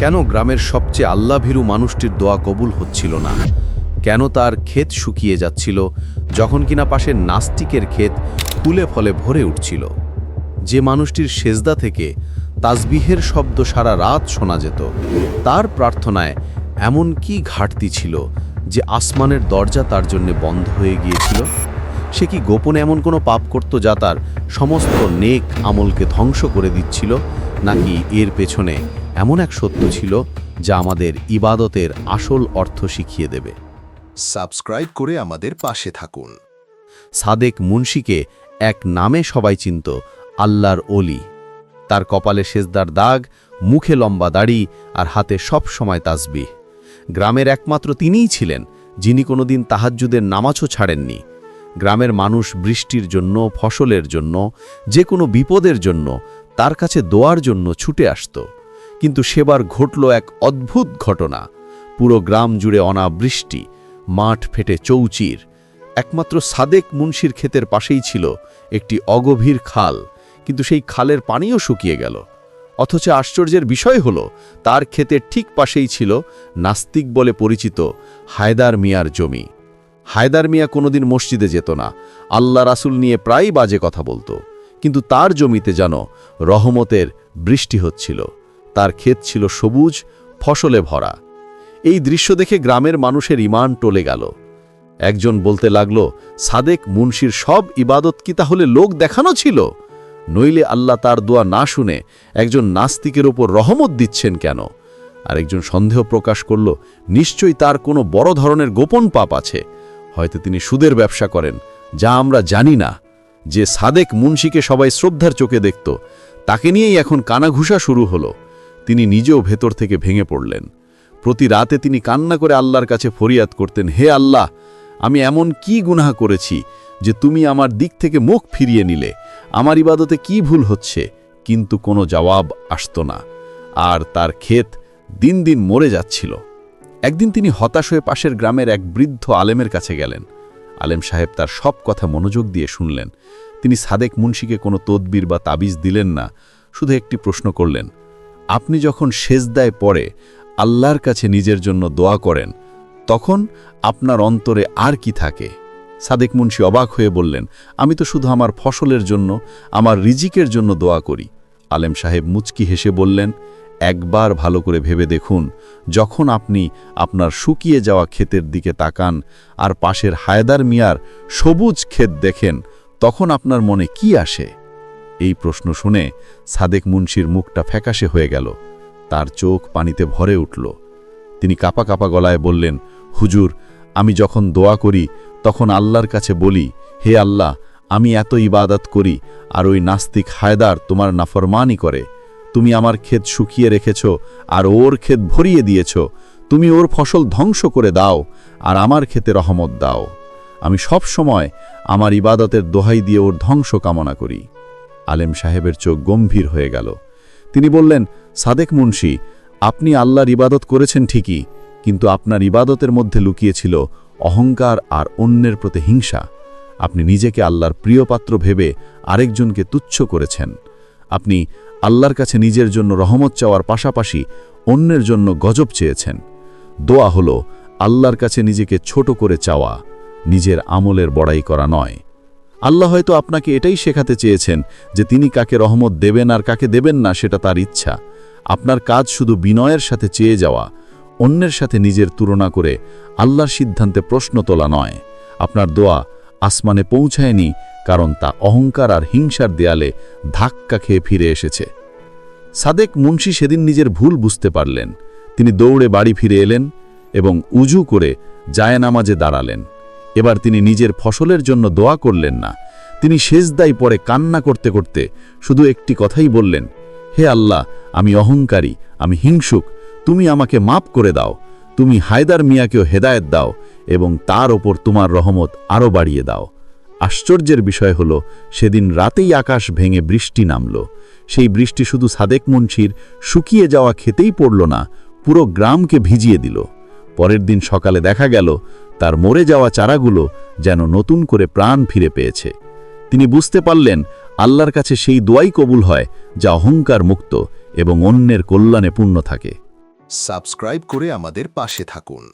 কেন গ্রামের সবচেয়ে আল্লাভীরু মানুষটির দোয়া কবুল হচ্ছিল না? কেন তার ক্ষেত শুকিয়ে যাচ্ছিল, যখন কিনা পাশে নাস্তিকের ক্ষেত ফুলে ফলে ভরে উঠছিল? যে মানুষটির সেজদা থেকে তাজবিহের শব্দ সারা রাত শোনা যেত, তার প্রার্থনায় এমন কি ঘাটতি ছিল যে আসমানের দরজা তার জন্য বন্ধ হয়ে গিয়েছিল? সে কি গোপনে এমন কোনো পাপ করত যা তার সমস্ত নেক আমলকে ধ্বংস করে দিচ্ছিল, নাকি এর পেছনে এমন এক সত্য ছিল যা আমাদের ইবাদতের আসল অর্থ শিখিয়ে দেবে। সাবস্ক্রাইব করে আমাদের পাশে থাকুন। সাদেক মুন্সিকে এক নামে সবাই চিনত আল্লাহর অলি তার কপালে সেজদার দাগ মুখে লম্বা দাড়ি আর হাতে সব সময় তাসবিহ গ্রামের একমাত্র তিনিই ছিলেন যিনি কোনোদিন তাহাজ্জুদের নামাজও ছাড়েননি। গ্রামের মানুষ বৃষ্টির জন্য ফসলের জন্য যে কোনো বিপদের জন্য তার কাছে দোয়ার জন্য ছুটে আসত। কিন্তু সেবার ঘটল এক অদ্ভুত ঘটনা। পুরো গ্রাম জুড়ে অনাবৃষ্টি, মাঠ ফেটে চৌচির। একমাত্র সাদেক মুন্সির ক্ষেতের পাশেই ছিল একটি অগভীর খাল, কিন্তু সেই খালের পানিও শুকিয়ে গেল। অথচ আশ্চর্যের বিষয় হল, তার ক্ষেতের ঠিক পাশেই ছিল নাস্তিক বলে পরিচিত হায়দার মিয়ার জমি। হায়দার মিয়া কোনোদিন মসজিদে যেত না, আল্লাহ রাসুল নিয়ে প্রায় বাজে কথা বলতো। কিন্তু তার জমিতে যেন রহমতের বৃষ্টি হচ্ছিল। তার ক্ষেত ছিল সবুজ, ফসলে ভরা। এই দৃশ্য দেখে গ্রামের মানুষের ইমান টলে গেল। একজন বলতে লাগল, সাদেক মুন্সির সব ইবাদত কি তাহলে লোক দেখানো ছিল? নইলে আল্লাহ তার দোয়া না শুনে একজন নাস্তিকের ওপর রহমত দিচ্ছেন কেন? আরেকজন সন্দেহ প্রকাশ করল, নিশ্চয়ই তার কোনো বড় ধরনের গোপন পাপ আছে। হয়তো তিনি সুদের ব্যবসা করেন, যা আমরা জানি না। যে সাদেক মুন্সিকে সবাই শ্রদ্ধার চোখে দেখত, তাকে নিয়েই এখন কানাঘুষা শুরু হলো। তিনি নিজেও ভেতর থেকে ভেঙে পড়লেন। প্রতি রাতে তিনি কান্না করে আল্লাহর কাছে ফরিয়াদ করতেন, হে আল্লাহ, আমি এমন কি গুনাহ করেছি যে তুমি আমার দিক থেকে মুখ ফিরিয়ে নিলে? আমার ইবাদতে কি ভুল হচ্ছে? কিন্তু কোনো জবাব আসত না। আর তার ক্ষেত দিন দিন মরে যাচ্ছিল। একদিন তিনি হতাশ হয়ে পাশের গ্রামের এক বৃদ্ধ আলেমের কাছে গেলেন। আলেম সাহেব তার সব কথা মনোযোগ দিয়ে শুনলেন। তিনি সাদেক মুন্সিকে কোনো তদবির বা তাবিজ দিলেন না, শুধু একটি প্রশ্ন করলেন আপনি যখন সেজদায় পড়ে আল্লাহর কাছে নিজের জন্য দোয়া করেন, তখন আপনার অন্তরে আর কি থাকে? সাদেক মুন্সি অবাক হয়ে বললেন, আমি তো শুধু আমার ফসলের জন্য, আমার রিজিকের জন্য দোয়া করি। আলেম সাহেব মুচকি হেসে বললেন, একবার ভালো করে ভেবে দেখুন, যখন আপনি আপনার শুকিয়ে যাওয়া ক্ষেতের দিকে তাকান আর পাশের হায়দার মিয়ার সবুজ ক্ষেত দেখেন, তখন আপনার মনে কি আসে? এই প্রশ্ন শুনে সাদেক মুন্সির মুখটা ফ্যাকাশে হয়ে গেল। তার চোখ পানিতে ভরে উঠল। তিনি কাপা কাপা গলায় বললেন, হুজুর, আমি যখন দোয়া করি, তখন আল্লাহর কাছে বলি, হে আল্লাহ, আমি এত ইবাদত করি, আর ওই নাস্তিক হায়দার তোমার নাফরমানি করে। তুমি আমার ক্ষেত শুকিয়ে রেখেছ, আর ওর ক্ষেত ভরিয়ে দিয়েছ। তুমি ওর ফসল ধ্বংস করে দাও, আর আমার ক্ষেতে রহমত দাও। আমি সব সময় আমার ইবাদতের দোহাই দিয়ে ওর ধ্বংস কামনা করি। আলেম সাহেবের চোখ গম্ভীর হয়ে গেল। তিনি বললেন, সাদেক মুন্সি, আপনি আল্লাহর ইবাদত করেছেন ঠিকই, কিন্তু আপনার ইবাদতের মধ্যে লুকিয়েছিল অহংকার আর অন্যের প্রতি হিংসা। আপনি নিজেকে আল্লাহর প্রিয়পাত্র ভেবে আরেকজনকে তুচ্ছ করেছেন। আপনি আল্লাহর কাছে নিজের জন্য রহমত চাওয়ার পাশাপাশি অন্যের জন্য গজব চেয়েছেন। দোয়া হল, আল্লাহর কাছে নিজেকে ছোট করে চাওয়া, নিজের আমলের বড়াই করা নয়। আল্লাহ হয়তো আপনাকে এটাই শেখাতে চেয়েছেন যে তিনি কাকে রহমত দেবেন আর কাকে দেবেন না, সেটা তার ইচ্ছা। আপনার কাজ শুধু বিনয়ের সাথে চেয়ে যাওয়া, অন্যের সাথে নিজের তুলনা করে আল্লাহর সিদ্ধান্তে প্রশ্ন তোলা নয়। আপনার দোয়া আসমানে পৌঁছায়নি, কারণ তা অহংকার আর হিংসার দেয়ালে ধাক্কা খেয়ে ফিরে এসেছে। সাদেক মুন্সি সেদিন নিজের ভুল বুঝতে পারলেন। তিনি দৌড়ে বাড়ি ফিরে এলেন এবং উজু করে জায়নামাজে দাঁড়ালেন। এবার তিনি নিজের ফসলের জন্য দোয়া করলেন না। তিনি সেজদাই পরে কান্না করতে করতে শুধু একটি কথাই বললেন, হে আল্লাহ, আমি অহংকারী, আমি হিংসুক, তুমি আমাকে মাপ করে দাও, তুমি হায়দার মিয়াকেও হেদায়েত দাও এবং তার ওপর তোমার রহমত আরও বাড়িয়ে দাও। আশ্চর্যের বিষয় হল, সেদিন রাতেই আকাশ ভেঙে বৃষ্টি নামল। সেই বৃষ্টি শুধু সাদেক মুন্সির শুকিয়ে যাওয়া খেতেই পড়ল না, পুরো গ্রামকে ভিজিয়ে দিল। পরের দিন সকালে দেখা গেল, তার মরে যাওয়া চারাগুলো যেন নতুন করে প্রাণ ফিরে পেয়েছে। তিনি বুঝতে পারলেন, আল্লাহর কাছে সেই দোয়াই কবুল হয়, যা অহংকার মুক্ত এবং অন্যের কল্যাণে পূর্ণ থাকে। সাবস্ক্রাইব করে আমাদের পাশে থাকুন।